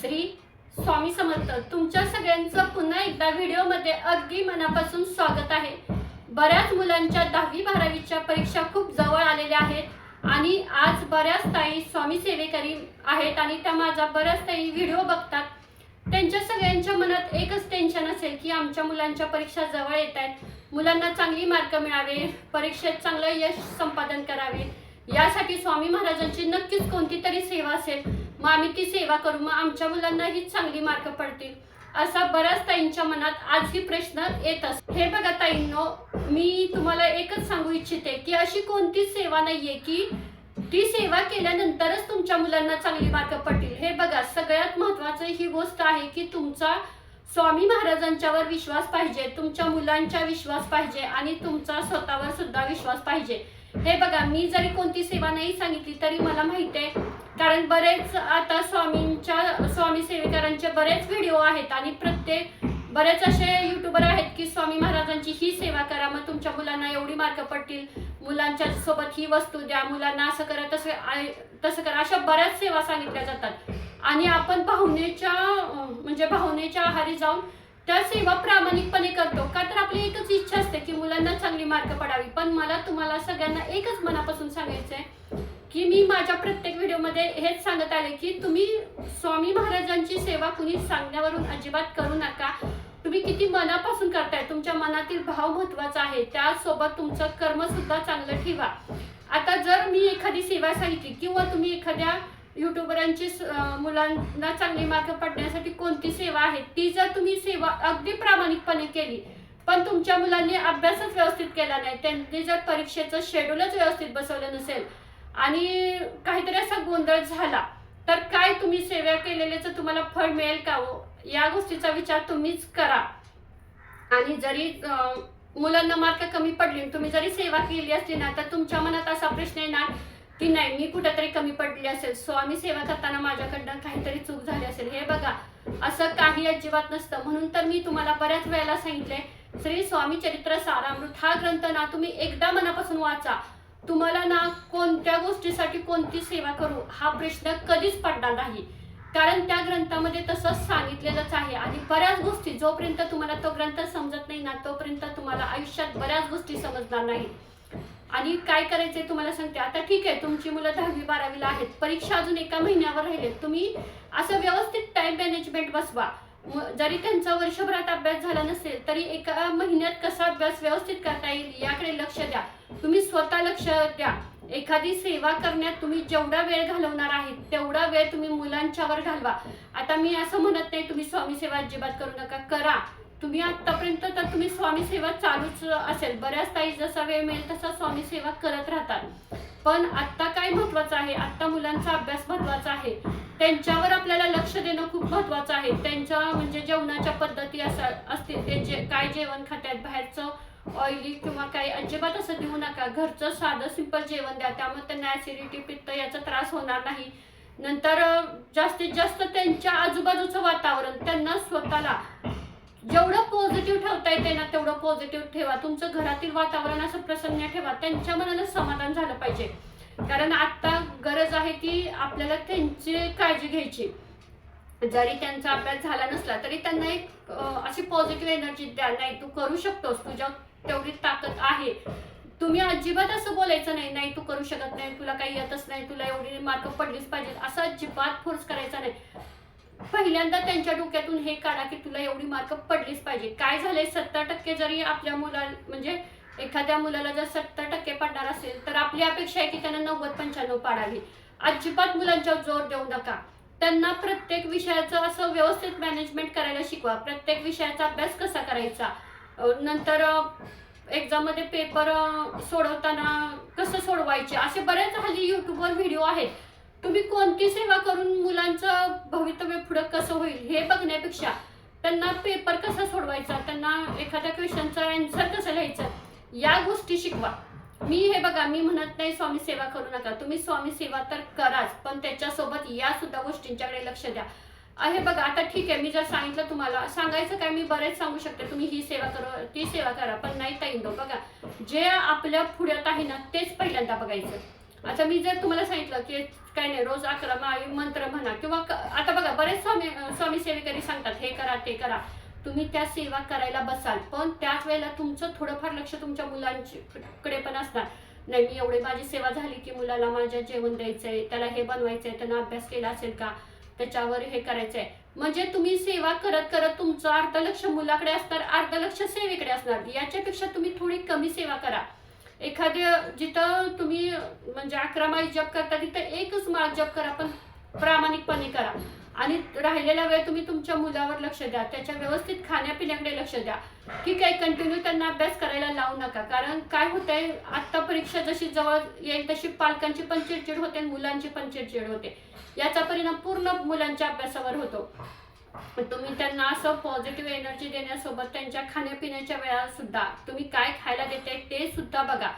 श्री स्वामी समर्थ तुमच्या सगळ्यांचं पुन्हा एकदा व्हिडिओमध्ये अगदी मनापासून स्वागत आहे. बऱ्याच मुलांच्या दहावी बारावीच्या परीक्षा खूप जवळ आलेल्या आहेत आणि आज बऱ्याच ताई स्वामी सेवेकरी आहेत आणि त्या माझा बऱ्याच ताई व्हिडिओ बघतात. त्यांच्या सगळ्यांच्या मनात एकच टेन्शन असेल की आमच्या मुलांच्या परीक्षा जवळ येत आहेत. मुलांना चांगली मार्क मिळावे परीक्षेत चांगलं यश संपादन करावे. यासाठी स्वामी महाराजांची नक्कीच कोणती तरी सेवा असेल. मग आम्ही ती सेवा करू. मग आमच्या मुलांनाही चांगली मार्क पडतील. असा बराच ताईंच्या मनात आजही प्रश्न येत असतो हे बघा ताईंनो मी तुम्हाला एकच सांगू इच्छिते की अशी कोणतीच सेवा नाहीये की ती सेवा केल्यानंतरच तुमच्या मुलांना चांगली मार्क पडतील. हे बघा सगळ्यात महत्वाचं ही गोष्ट आहे की तुमचा स्वामी महाराजांच्यावर विश्वास पाहिजे तुमच्या मुलांच्या विश्वास पाहिजे आणि तुमचा स्वतःवर सुद्धा विश्वास पाहिजे. हे बघा मी जरी कोणती सेवा नाही सांगितली तरी मला माहिती आहे कारण बरेच आता स्वामींच्या स्वामी सेवेकरांचे बरेच व्हिडिओ आहेत आणि प्रत्येक बरेच असे युट्यूबर आहेत की स्वामी महाराजांची ही सेवा करा मग तुमच्या मुलांना एवढी मार्क पडतील मुलांच्या सोबत ही वस्तू द्या मुलांना असं करा तसं तसं करा अशा बऱ्याच सेवा सांगितल्या जातात. आणि आपण भावनेच्या म्हणजे भावनेच्या आहारी जाऊन त्या सेवा प्रामाणिकपणे करतो का तर आपली एकच इच्छा असते की मुलांना चांगली मार्क पडावी. पण मला तुम्हाला सगळ्यांना एकच मनापासून सांगायचं आहे की मी माझ्या प्रत्येक व्हिडिओमध्ये हेच सांगत आले की तुम्ही स्वामी महाराजांची सेवा कुणी सांगण्यावरून अजिबात करू नका. तुम्ही किती मनापासून करताय? तुमच्या मनातील भाव महत्त्वाचा आहे. त्यासोबत तुमचं कर्म सुद्धा चांगलं ठेवा. आता जर मी एखादी सेवा सांगितली किंवा तुम्ही एखाद्या युट्यूबरांची स- मुलांना चांगले मार्ग पडण्यासाठी कोणती सेवा आहे ती जर तुम्ही सेवा अगदी प्रामाणिकपणे केली पण तुमच्या मुलांनी अभ्यासच व्यवस्थित केला नाही त्यांनी जर परीक्षेचं शेड्यूलच व्यवस्थित बसवलं नसेल आणि काहीतरी असा गोंधळ झाला. तर काय तुम्ही सेवा केलेल्याचं तुम्हाला फळ मिळेल का हो? या गोष्टीचा विचार तुम्हीच करा. आणि जरी मुलांना मार्क कमी पडले तुम्ही जरी सेवा केली असली ना तर तुमच्या मनात असा प्रश्न येणार की नाही मी कुठेतरी कमी पडली असेल. स्वामी सेवा करताना माझ्याकडनं काहीतरी चूक झाली असेल. हे बघा असं काही अजिबात नसतं. म्हणून तर मी तुम्हाला बऱ्याच वेळेला सांगितले श्री स्वामी चरित्र सारामृत हा ग्रंथ ना तुम्ही एकदा मनापासून वाचा. तुम्हाला ना कोणत्या गोष्टीसाठी कोणती सेवा करू हा प्रश्न कधीच पडणार नाही. कारण त्या ग्रंथामध्ये तसंच सांगितलेलंच आहे. आणि बऱ्याच गोष्टी जोपर्यंत तुम्हाला तो ग्रंथ समजत नाही ना तोपर्यंत तुम्हाला आयुष्यात बऱ्याच गोष्टी समजणार नाही. आणि काय करायचंय तुम्हाला सांगते. आता ठीक आहे तुमची मुलं दहावी बारावीला आहेत. परीक्षा अजून एका महिन्यावर राहिले तुम्ही असं व्यवस्थित टाइम मॅनेजमेंट बसवा. जरी त्यांचा वर्षभरात अभ्यास झाला नसेल तरी एका महिन्यात कसा अभ्यास व्यवस्थित करता येईल याकडे लक्ष द्या. तुम्ही स्वतः लक्ष द्या. एखादी सेवा करण्यात तुम्ही जेवढा वेळ घालवणार आहे तेवढा वेळ तुम्ही मुलांच्यावर घालवा. आता मी असं म्हणत नाही तुम्ही स्वामी सेवा अजिबात करू नका. करा. तुम्ही आतापर्यंत तर तुम्ही स्वामी सेवा चालूच असेल. बऱ्याच ताई जसा वेळ मिळेल तसा स्वामी सेवा करत राहतात. पण आत्ता काय महत्वाचं आहे? आत्ता मुलांचा अभ्यास महत्त्वाचा आहे. त्यांच्यावर आपल्याला लक्ष देणं खूप महत्वाचं आहे. त्यांच्या म्हणजे जेवणाच्या पद्धती असा असतील ते जे काय जेवण खात्यात बाहेरचं ऑइली किंवा काही अजिबात असं देऊ नका. घरचं साधं सिंपल जेवण द्या. त्यामुळे त्यांना ऍसिडिटी पित्त याचा त्रास होणार नाही. नंतर जास्तीत जास्त त्यांच्या आजूबाजूचं वातावरण त्यांना स्वतःला जेवढं पॉझिटिव्ह ठेवता येते ना तेवढं पॉझिटिव्ह ठेवा. तुमचं घरातील वातावरण असं प्रसन्न ठेवा. त्यांच्या मनाला समाधान झालं पाहिजे. कारण आता गरज आहे की आपल्याला त्यांची काळजी घ्यायची. जरी त्यांचा अभ्यास झाला नसला तरी त्यांना एक अशी पॉझिटिव्ह एनर्जी द्या. नाही तू करू शकतोस तुझ्या तेवढी ताकद आहे. तुम्ही अजिबात असं बोलायचं नाही नाही तू करू शकत नाही तुला काही येतच नाही तुला एवढी मार्क पडलीच पाहिजे असं अजिबात फोर्स करायचा नाही. पहिल्यांदा त्यांच्या डोक्यातून हे काढा की तुला एवढी मार्क पडलीच पाहिजे काय झालंय? सत्तर टक्के जरी आपल्या मुला म्हणजे एखाद्या मुलाला जर सत्तर टक्के पडणार असेल तर आपली अपेक्षा आहे की त्यांना नव्वद पंच्याण्णव पाडावी. अजिबात मुलांच्या जोर देऊ नका. त्यांना प्रत्येक विषयाचं असं व्यवस्थित मॅनेजमेंट करायला शिकवा. प्रत्येक विषयाचा अभ्यास कसा करायचा? नंतर एक्झाममध्ये पेपर सोडवताना कसं सोडवायचे? असे बरेच हल्ली यूट्यूबवर व्हिडिओ आहेत. तुम्ही कोणती सेवा करून मुलांचं भवितव्य पुढं कसं होईल हे बघण्यापेक्षा त्यांना पेपर कसा सोडवायचा? त्यांना एखाद्या क्वेश्चनचा अँसर कसं लिहायचं? या गोष्टी शिकवा. मी हे बघा मी म्हणत नाही स्वामी सेवा करू नका. तुम्ही स्वामी सेवा तर कराच पण त्याच्यासोबत या सुद्धा गोष्टींच्याकडे लक्ष द्या. हे बघा आता ठीक आहे मी जर सांगितलं तुम्हाला सांगायचं काय मी बरेच सांगू शकते. तुम्ही ही सेवा करा ती सेवा करा पण नाही ताईंदो बघा जे आपल्या पुढ्यात आहे ना तेच पहिल्यांदा बघायचं. आता मी जर तुम्हाला सांगितलं की काय नाही रोज अकरा मंत्र म्हणा किंवा आता बघा बरेच स्वामी स्वामी सेवेकरी सांगतात हे करा ते करा. तुम्ही त्या सेवा करायला बसाल. पण त्याच वेळेला तुमचं थोडंफार लक्ष तुमच्या मुलांची कडे पण असणार. नाही मी एवढी माझी सेवा झाली की मुलाला माझ्या जेवण द्यायचंय त्याला हे बनवायचंय त्यांना अभ्यास केला असेल का? त्याच्यावर हे करायचंय. म्हणजे तुम्ही सेवा करत करत तुमचं अर्ध लक्ष मुलाकडे असणार अर्ध लक्ष सेवेकडे असणार. याच्यापेक्षा तुम्ही थोडी कमी सेवा करा. एखाद्या जिथं तुम्ही म्हणजे अकरा माळी जप करता तिथं एकच माळ जप करा पण प्रामाणिकपणे करा. आणि राहिलेला वेळ तुम्ही तुमच्या मुलावर लक्ष द्या. त्याच्या व्यवस्थित खाण्यापिण्याकडे लक्ष द्या. ठीक आहे कंटिन्यू त्यांना अभ्यास करायला लावू नका. कारण काय होतंय आत्ता परीक्षा जशी जवळ येईल तशी पालकांची पण चिडचिड होते मुलांची पण चिडचिड होते. याचा परिणाम पूर्ण मुलांच्या अभ्यासावर होतो. तुम्ही त्यांना असं पॉझिटिव्ह एनर्जी देण्यासोबत त्यांच्या खाण्यापिण्याच्या वेळा सुद्धा तुम्ही काय खायला देते ते सुद्धा बघा.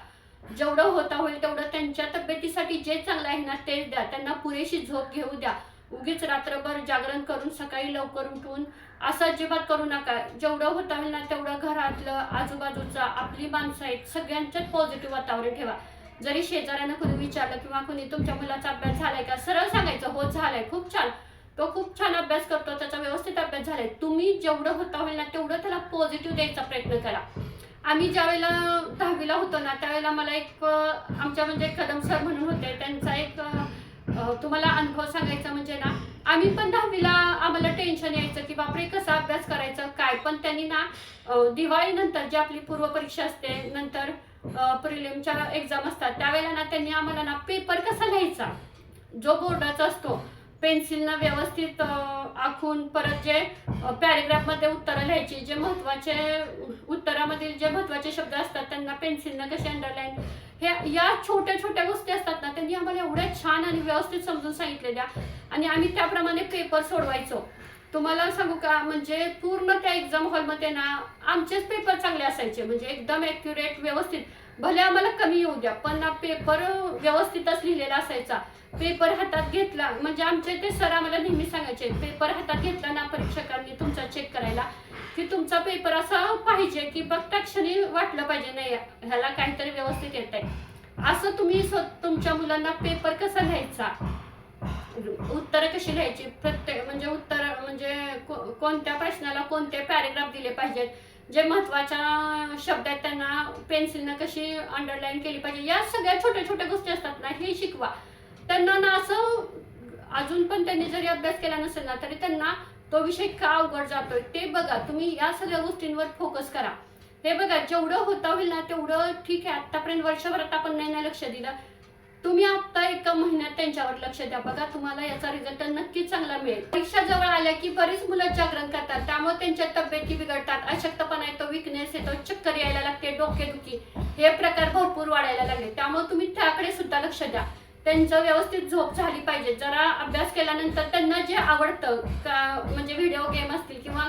जेवढं होता होईल तेवढं त्यांच्या तब्येतीसाठी जे चांगलं आहे ना तेच द्या. त्यांना पुरेशी झोप घेऊ द्या. उगीच रात्रभर जागरण करून सकाळी लवकर उठून असं अजिबात करू नका. जेवढं होता होईल ना तेवढं घरातलं आजूबाजूचं आपली माणसं आहेत सगळ्यांच्यात पॉझिटिव्ह वातावरण ठेवा. जरी शेजाऱ्यानं कोणी विचारलं किंवा कोणी तुमच्या मुलाचा अभ्यास झालाय का सरळ सांगायचं हो झालाय खूप छान. तो खूप छान अभ्यास करतो त्याचा व्यवस्थित अभ्यास झालाय. तुम्ही जेवढं होता होईल ना तेवढं त्याला पॉझिटिव्ह द्यायचा प्रयत्न करा. आम्ही ज्या वेळेला दहावीला होतो ना त्यावेळेला मला एक आमच्या म्हणजे कदम सर म्हणून होते. त्यांचा एक तुम्हाला अनुभव सांगायचा म्हणजे ना आम्ही पण दहावीला आम्हाला टेन्शन यायचं की बापरे कसा अभ्यास करायचा काय? पण त्यांनी ना दिवाळीनंतर जी आपली पूर्वपरीक्षा असते नंतर प्रिलिमच्या एक्झाम असतात त्यावेळेला ना त्यांनी आम्हाला ना पेपर कसा लिहायचा? जो बोर्डाचा असतो पेन्सिलनं व्यवस्थित आखून परत जे पॅरेग्राफमध्ये उत्तरं लिहायची जे महत्त्वाचे उत्तरामधील जे महत्त्वाचे शब्द असतात त्यांना पेन्सिलनं कसे अंडरलाईन हे या छोट्या छोट्या गोष्टी असतात ना त्यांनी आम्हाला एवढ्या छान आणि व्यवस्थित समजून सांगितलेल्या. आणि आम्ही त्याप्रमाणे पेपर सोडवायचो. तुम्हाला सांगू का म्हणजे पूर्ण त्या एक्झाम हॉलमध्ये ना आमचेच पेपर चांगले असायचे. म्हणजे एकदम ॲक्युरेट व्यवस्थित. भले आम्हाला कमी येऊ द्या पण पेपर व्यवस्थितच लिहिलेला असायचा. पेपर हातात घेतला म्हणजे आमचे ते सर आम्हाला नेहमी सांगायचे पेपर हातात घेतला ना परीक्षकांनी तुमचा चेक करायला? की तुमचा पेपर असा पाहिजे की बघता क्षणी वाटलं पाहिजे नाही ह्याला काहीतरी व्यवस्थित येत आहे असं तुम्ही तुमच्या मुलांना पेपर कसा लिहायचा? उत्तरं कशी लिहायची? प्रत्येक म्हणजे उत्तर म्हणजे कोणत्या प्रश्नाला कोणते पॅरेग्राफ दिले पाहिजेत? जे महत्त्वाच्या शब्द आहेत त्यांना पेन्सिलनं कशी अंडरलाईन केली पाहिजे? या सगळ्या छोट्या छोट्या गोष्टी असतात ना हे शिकवा. त्यांना ना असं अजून पण त्यांनी जरी अभ्यास केला नसेल ना तरी त्यांना तो विषय का अवघड जातोय? ते बघा. तुम्ही या सगळ्या गोष्टींवर फोकस करा. हे बघा जेवढं होता होईल ना तेवढं ठीक आहे. आतापर्यंत वर्षभरात आपण नाही ना लक्ष दिलं. तुम्ही आता एका महिन्यात त्यांच्यावर लक्ष द्या. बघा तुम्हाला याचा रिझल्ट नक्कीच चांगला मिळेल. परीक्षा जवळ आल्या की बरीच मुलं जागरण करतात. त्यामुळे त्यांच्या तब्येती बिघडतात. अशक्तपणा येतो विकनेस येतो चक्कर यायला लागते डोकेदुखी. हे प्रकार भरपूर वाढायला लागले. त्यामुळे तुम्ही त्याकडे सुद्धा लक्ष द्या. त्यांचं व्यवस्थित झोप झाली पाहिजे. जरा अभ्यास केल्यानंतर त्यांना जे आवडतं का म्हणजे व्हिडिओ गेम असतील किंवा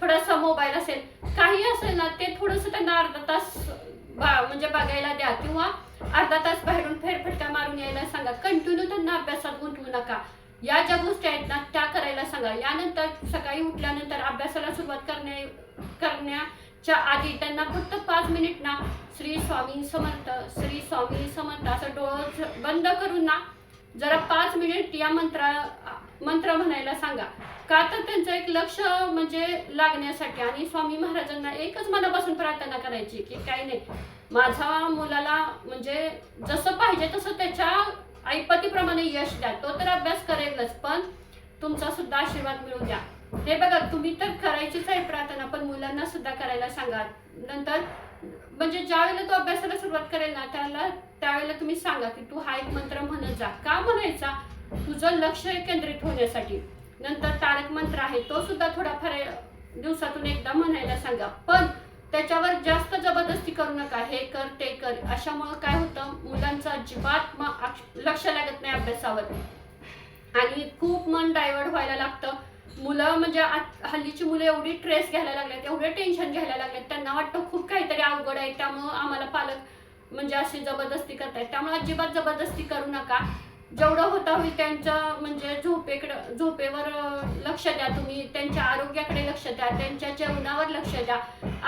थोडासा मोबाईल असेल काही असेल ना ते थोडंसं त्यांना अर्धा तास बा- म्हणजे बघायला द्या. किंवा अर्धा तास बाहेरून फेरफटका मारून यायला सांगा. कंटिन्यू त्यांना अभ्यासात गुंतवू नका. या ज्या गोष्टी आहेत ना त्या करायला सांगा. यानंतर सकाळी उठल्यानंतर अभ्यासाला सुरुवात करण्या च्या आधी त्यांना फक्त पाच मिनिट ना श्री स्वामी समर्थ श्री स्वामी समर्थ असं डोळं बंद करून ना जरा पाच मिनिट या मंत्रा मंत्र म्हणायला सांगा. का तर त्यांचं एक लक्ष म्हणजे लागण्यासाठी आणि स्वामी महाराजांना एकच मनापासून प्रार्थना करायची की काही नाही माझा मुलाला म्हणजे जसं पाहिजे तसं त्याच्या ऐपतीप्रमाणे यश द्या. तो तर अभ्यास करेलच पण तुमचा सुद्धा आशीर्वाद मिळू द्या. हे बघा तुम्ही तर करायचीच आहे प्रार्थना पण मुलांना सुद्धा करायला सांगा. नंतर म्हणजे ज्या वेळेला तो अभ्यासाला सुरुवात करेल ना त्याला त्यावेळेला तुम्ही सांगा की तू हा एक मंत्र म्हणत जा. का म्हणायचा? तुझं लक्ष केंद्रित होण्यासाठी. नंतर तारक मंत्र आहे तो सुद्धा थोडाफार दिवसातून एकदा म्हणायला सांगा. पण त्याच्यावर जास्त जबरदस्ती करू नका. हे कर ते कर. अशामुळे काय होतं? मुलांचं अजिबात लक्ष लागत नाही अभ्यासावर. आणि खूप मन डायव्हर्ट व्हायला लागतं. मुलं म्हणजे हल्लीची मुलं एवढी ट्रेस घ्यायला लागलेत एवढे टेन्शन घ्यायला लागलेत त्यांना वाटतं खूप काहीतरी अवघड आहे त्यामुळं आम्हाला पालक म्हणजे अशी जबरदस्ती करतायत. त्यामुळे अजिबात जबरदस्ती करू नका. जेवढं होता होईल त्यांचं म्हणजे झोपेकडं झोपेवर लक्ष द्या तुम्ही. त्यांच्या आरोग्याकडे लक्ष द्या त्यांच्या जेवणावर लक्ष द्या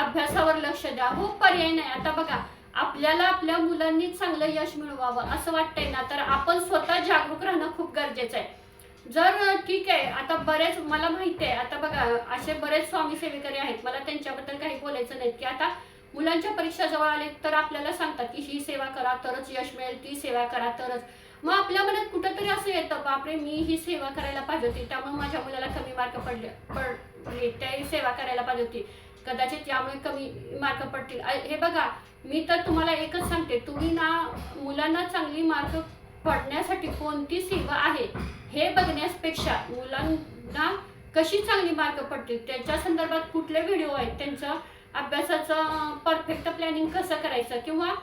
अभ्यासावर लक्ष द्या. हो पर्याय नाही. आता बघा आपल्याला आपल्या मुलांनी चांगलं यश मिळवावं असं वाटतंय ना तर आपण स्वतः जागरूक राहणं खूप गरजेचं आहे. जर ठीक आहे आता बरेच मला माहिती आहे आता बघा असे बरेच स्वामी सेवेकरी आहेत मला त्यांच्याबद्दल काही बोलायचं नाही की आता मुलांच्या परीक्षा जवळ आले तर आपल्याला सांगतात की ही सेवा करा तरच यश मिळेल ती सेवा करा तरच. मग आपल्या मनात कुठंतरी असं येतं बापरे मी ही सेवा करायला पाहिजे होती त्यामुळे माझ्या मुलाला कमी मार्क पडले पडले म्हणजे त्याही सेवा करायला पाहिजे होती. कदाचित यामुळे कमी मार्क पडतील. हे बघा मी तर तुम्हाला एकच सांगते तुम्ही ना मुलांना चांगली मार्क पडण्यासाठी कोणती सेवा आहे? हे बघण्यापेक्षा मुलांना कशी चांगली मार्ग पडतील? त्याच्या संदर्भात कुठले व्हिडिओ आहेत? त्यांचं अभ्यासाचं परफेक्ट प्लॅनिंग कसं करायचं? किंवा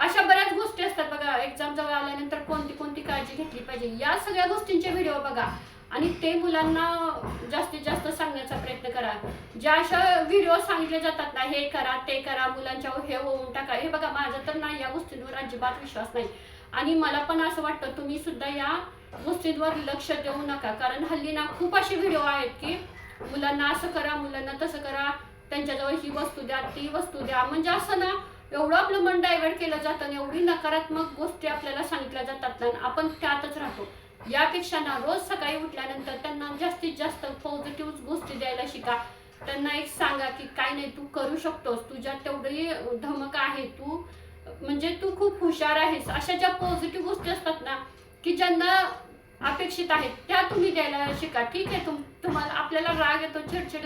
अशा बऱ्याच गोष्टी असतात बघा. एक्झाम जवळ आल्यानंतर कोणती कोणती काळजी घेतली पाहिजे? या सगळ्या गोष्टींचे व्हिडिओ बघा. आणि ते मुलांना जास्तीत जास्त सांगण्याचा प्रयत्न करा. ज्या अशा व्हिडिओ सांगितले जातात ना हे करा ते करा मुलांच्या हे होऊन टाका हे बघा माझा तर नाही या गोष्टींवर अजिबात विश्वास नाही. आणि मला पण असं वाटतं तुम्ही सुद्धा या गोष्टींवर लक्ष देऊ नका. कारण हल्ली ना खूप असे व्हिडिओ आहेत की मुलांना असं करा मुलांना तसं करा त्यांच्याजवळ ही वस्तू द्या ती वस्तू द्या. म्हणजे असं ना एवढं आपलं मन डायव्हर्ट केलं जातं आणि एवढी नकारात्मक गोष्टी आपल्याला सांगितल्या जातात ना आपण त्यातच राहतो. यापेक्षा ना रोज सकाळी उठल्यानंतर त्यांना जास्तीत जास्त पॉझिटिव्ह गोष्टी द्यायला शिका. त्यांना एक सांगा की काय नाही तू करू शकतोस. तुझ्यात तेवढी धमक आहे तू म्हणजे तू खूप हुशार आहेस. अशा ज्या पॉझिटिव्ह गोष्टी असतात ना की ज्यांना अपेक्षित आहेत त्या तुम्ही द्यायला शिका. ठीक आहे तुम तुम्हाला आपल्याला राग येतो चिडचिड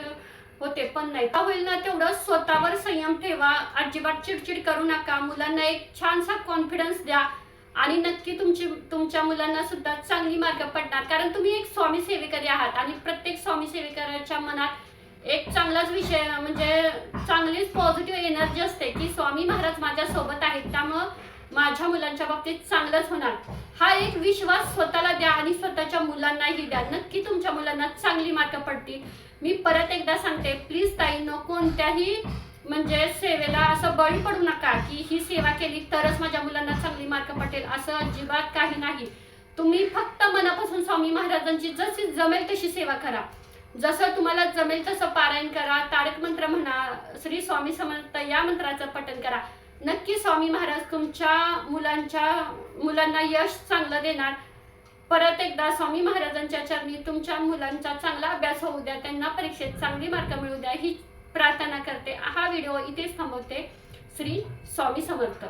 होते पण नाही का होईल ना तेवढं स्वतःवर संयम ठेवा. अजिबात चिडचिड करू नका. मुलांना एक छानसा कॉन्फिडन्स द्या. आणि नक्की तुमची तुमच्या मुलांना सुद्धा चांगली मार्ग पडणार. कारण तुम्ही एक स्वामी सेवेकरी आहात. आणि प्रत्येक स्वामी सेवेकऱ्याच्या मनात एक चांगलाच विषय म्हणजे चांगलीच पॉझिटिव्ह एनर्जी असते की स्वामी महाराज माझ्यासोबत आहेत त्यामुळं माझ्या मुलांच्या बाबतीत चांगलंच होणार. हा एक विश्वास स्वतःला द्या आणि स्वतःच्या मुलांनाही द्या. नक्की तुमच्या मुलांना चांगली मार्क पडतील. मी परत एकदा सांगते प्लीज ताई कोणत्याही म्हणजे सेवेला असं बळी पडू नका की ही सेवा केली तरच माझ्या मुलांना चांगली मार्क पटेल असं अजिबात काही नाही. तुम्ही फक्त मनापासून स्वामी महाराजांची जशी जमेल तशी सेवा करा. जसं तुम्हाला जमेल तसं पारायण करा तारक मंत्र म्हणा श्री स्वामी समर्थ या मंत्राचं पठण करा. नक्की स्वामी महाराज तुमच्या मुलांच्या मुलांना यश चांगलं देणार. परत एकदा स्वामी महाराजांच्या चरणी तुमच्या मुलांचा चांगला अभ्यास होऊ द्या त्यांना परीक्षेत चांगली मार्क मिळू द्या. ही प्रार्थना करते. हा व्हिडिओ इथेच थांबवते. श्री स्वामी समर्थ.